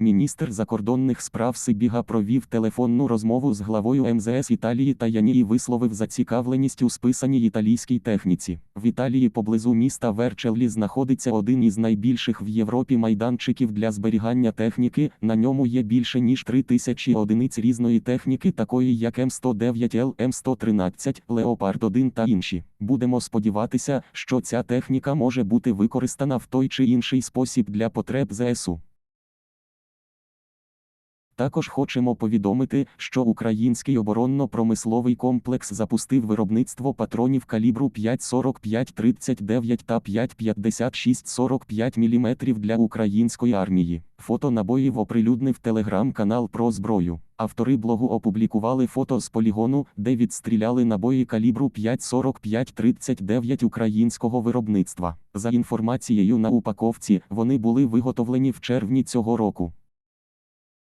Міністр закордонних справ Сибіга провів телефонну розмову з главою МЗС Італії та Янії висловив зацікавленість у списаній італійській техніці. В Італії поблизу міста Верчеллі знаходиться один із найбільших в Європі майданчиків для зберігання техніки. На ньому є більше ніж три тисячі одиниць різної техніки, такої як М109Л, М113, Леопард 1 та інші. Будемо сподіватися, що ця техніка може бути використана в той чи інший спосіб для потреб ЗСУ. Також хочемо повідомити, що український оборонно-промисловий комплекс запустив виробництво патронів калібру 5,45-39 та 5,56-45 мм для української армії. Фото набоїв оприлюднив телеграм-канал про зброю. Автори блогу опублікували фото з полігону, де відстріляли набої калібру 5,45-39 українського виробництва. За інформацією на упаковці, вони були виготовлені в червні цього року.